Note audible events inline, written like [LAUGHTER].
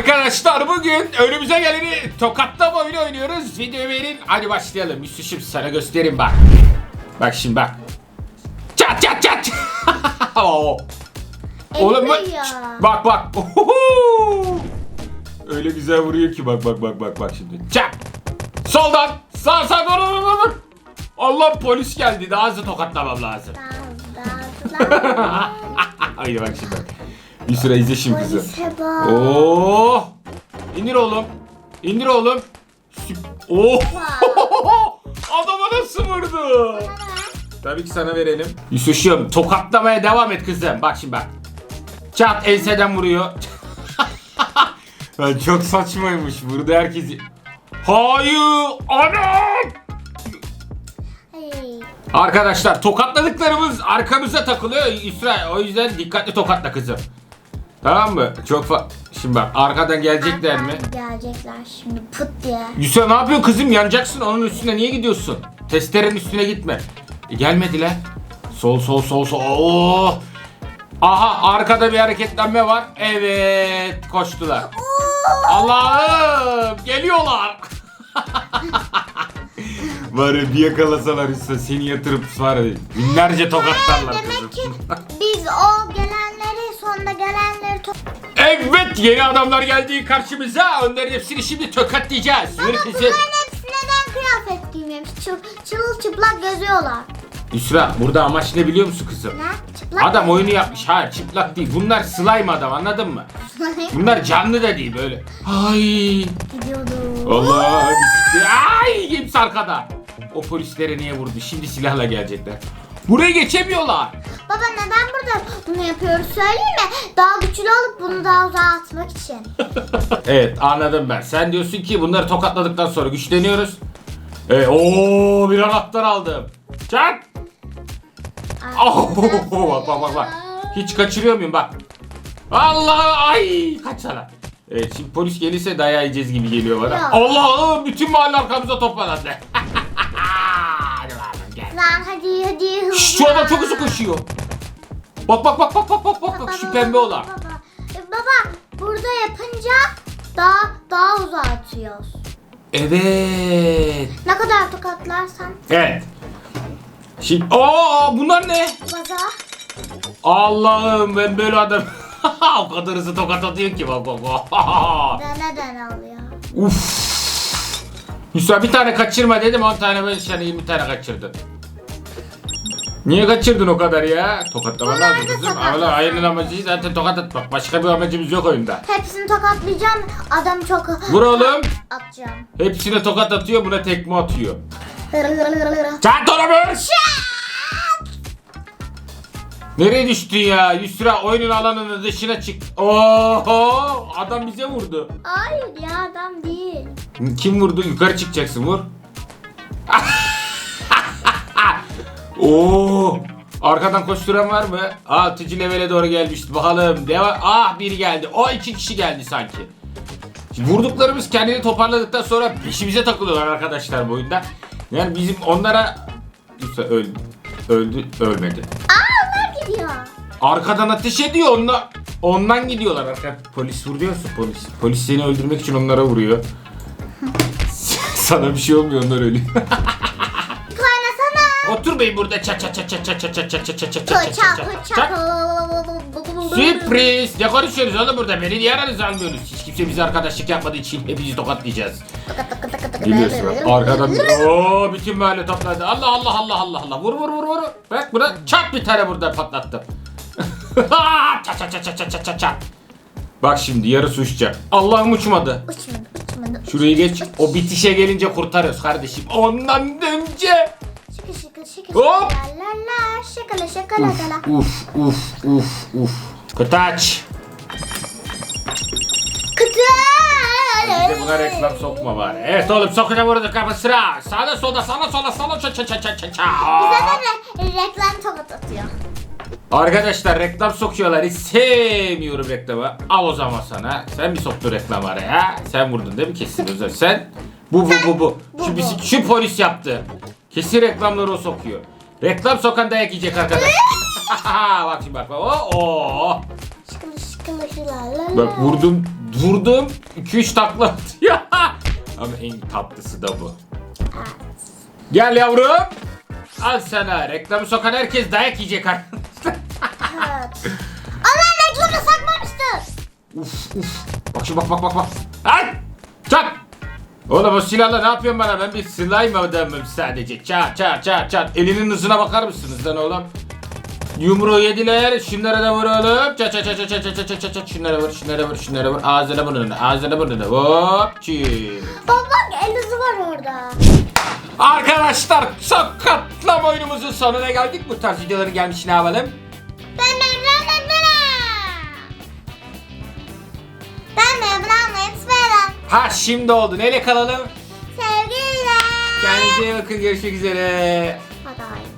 Arkadaşlar bugün önümüze geleni tokatlama oyunu oynuyoruz. Videoyu verin. Hadi başlayalım. Müslüşüm sana göstereyim bak. Bak şimdi bak. Çat çat çat. [LAUGHS] Oo. Oğlum bak. Bak bak. Öyle güzel vuruyor ki bak bak bak bak bak şimdi. Çak. Soldan. Sağ sağ doğru doğru doğru. Allah polis geldi. Daha hızlı tokatlamam lazım. [LAUGHS] Haydi bak şimdi. Bir süre izle şimdi kızı. Polise bak. Oo! İndir oğlum. İndir oğlum. Oo! [LAUGHS] Adama nasıl vurdu? Tabii ki sana verelim. Yusuf'um tokatlamaya devam et kızım. Bak şimdi bak. Çat enseden vuruyor. [LAUGHS] Lan çok saçmaymış. Vurdu herkesi. Hayır! Anam! Arkadaşlar tokatladıklarımız arkamıza takılıyor İsrail. O yüzden dikkatli tokatla kızım. Tamam mı? Çok fa... Şimdi bak arkadan gelecekler mi? Arkadan Gelecekler şimdi pıt diye. Yusuf ne yapıyorsun kızım? Yanacaksın onun üstüne niye gidiyorsun? Testerenin üstüne gitme. E, gelmediler. Sol sol sol sol. Oo! Aha arkada bir hareketlenme var. Evet koştular. Allah'ım geliyorlar. [LAUGHS] var ya bir yakalasalar işte seni yatırıp var ya binlerce tokatlarlar Demek ki biz o Evet yeni adamlar geldi karşımıza. Onların hepsini şimdi tokatlayacağız. Baba kızım. bunların hepsi neden kıyafet giymemiş? Çı- çırılçıplak geziyorlar. Yusra burada amaç ne biliyor musun kızım? Ne? Çıplak Adam mı? oyunu yapmış. Hayır çıplak değil. Bunlar slime adam anladın mı? Bunlar canlı da değil böyle. Ay. Gidiyordu. Allah. Ay hepsi arkada. O polislere niye vurdu? Şimdi silahla gelecekler. Buraya geçemiyorlar. Baba neden burada bunu yapıyoruz söyleyeyim mi? Daha güçlü olup bunu daha uzağa atmak için. [LAUGHS] evet anladım ben. Sen diyorsun ki bunları tokatladıktan sonra güçleniyoruz. Evet, ooo bir anahtar aldım. Çak. Oh, [LAUGHS] bak bak bak bak. Hiç kaçırıyor muyum bak. Allah ay kaçsana. Evet şimdi polis gelirse dayağı yiyeceğiz gibi geliyor bana. Ya. Allah'ım bütün mahalle arkamıza toplandı. Lan hadi hadi hızlı. Şşş, Şu adam çok hızlı koşuyor. Bak bak bak bak bak bak bak bak şu pembe olan. Baba, E, baba burada yapınca daha daha uzağa atıyoruz. Evet. Ne kadar tokatlarsan Evet. Şimdi aa bunlar ne? baza. Allah'ım ben böyle adam [LAUGHS] o kadar hızlı tokat atıyor ki bak bak bak. [LAUGHS] Deneden alıyor. Uf. Hüsnü bir tane kaçırma dedim 10 tane böyle yani 20 tane kaçırdın. Niye kaçırdın o kadar ya? Tokatlama Bunlar lazım da kızım. tokatlasın. Ama ayının amacı zaten tokat atmak. Başka bir amacımız yok oyunda. Hepsini tokatlayacağım. Adam çok Vur oğlum. atacağım. Hepsine tokat atıyor buna tekme atıyor. Sen dolabı! Nereye düştün ya? Yusra oyunun alanının dışına çık. Oho! Adam bize vurdu. Hayır ya adam değil. Kim vurdu? Yukarı çıkacaksın vur. Oo! Arkadan koşturan var mı? Aa Tıcı levele doğru gelmişti. Bakalım. Deva ah biri geldi. O iki kişi geldi sanki. Şimdi vurduklarımız kendini toparladıktan sonra peşimize takılıyorlar arkadaşlar bu oyunda. Yani bizim onlara Yusra öldü. Öldü. Ölmedi. Aa onlar gidiyor. Arkadan ateş ediyor onunla. Ondan gidiyorlar arka. Polis vuruyorsa polis. Polis seni öldürmek için onlara vuruyor. [LAUGHS] Sana bir şey olmuyor onlar ölüyor. [LAUGHS] Kaynasana. Otur bey burada çat çat çat çat çat çat çat çat çat çat çat çat Kıçak çat çat kıçak. çat. Sürpriz. Ne konuşuyorsunuz oğlum burada? Beni niye aranıza almıyorsunuz? Hiç kimse bize arkadaşlık yapmadığı için hepinizi tokatlayacağız. Biliyorsun arkadan ooo bütün mahalle topladı. Allah Allah Allah Allah Allah. Vur vur vur vur. Bak buna çat bir tane burada patlattım. çat çat çat çat çat çat çat çat. Bak şimdi yarısı uçacak. Allah'ım uçmadı. Uçmadı uçmadı. Şurayı geç. O bitişe gelince kurtarıyoruz kardeşim. Ondan önce. Hop. şıkı la la şıkı la şıkı la la. Uf uf uf uf. Kıtaç. Kıtı. Bize buna reklam sokma bari. Evet oğlum sokacağım orada kapı sıra. Sağda solda sağda solda sağda ça ça ça ça ça ça. Bize de re- reklam tokat atıyor. Arkadaşlar reklam sokuyorlar. Hiç sevmiyorum reklamı. Al o zaman sana. Sen mi soktun reklam araya? Sen vurdun değil mi kesin özel? Sen. Bu bu bu bu. Bu, Şu, bu. bizi- şu polis yaptı. Kesin reklamları o sokuyor. Reklam sokan dayak yiyecek arkadaş. [LAUGHS] bak şimdi bak. bak. Oo, oo. Şıkılı şıkılı şıla la la. Bak vurdum Vurdum 2-3 takla atıyor. [LAUGHS] Ama en tatlısı da bu. Gel yavrum. Al sana reklamı sokan herkes dayak yiyecek arkadaşlar. Evet. Allah reklamı sakmamıştı. uf uf. Bak şu bak bak bak bak. Ay! Oğlum o silahla ne yapıyorsun bana? Ben bir slime adamım sadece. Çat çat çat çat. Elinin hızına bakar mısınız lan oğlum? Yumruğu yediler. Şunlara da vuralım. Çat çat çat çat çat çat çat çat çat. Şunlara vur, şunlara vur, şunlara vur. Ağzına burnuna, ağzına burnuna. Hop çiğ. Bak bak el hızı var orada. Arkadaşlar sakatlama oyunumuzun sonuna geldik. Bu tarz videoların gelmiş ne Ha şimdi oldu. Neyle kalalım? Sevgiler. Kendinize iyi bakın. Görüşmek üzere.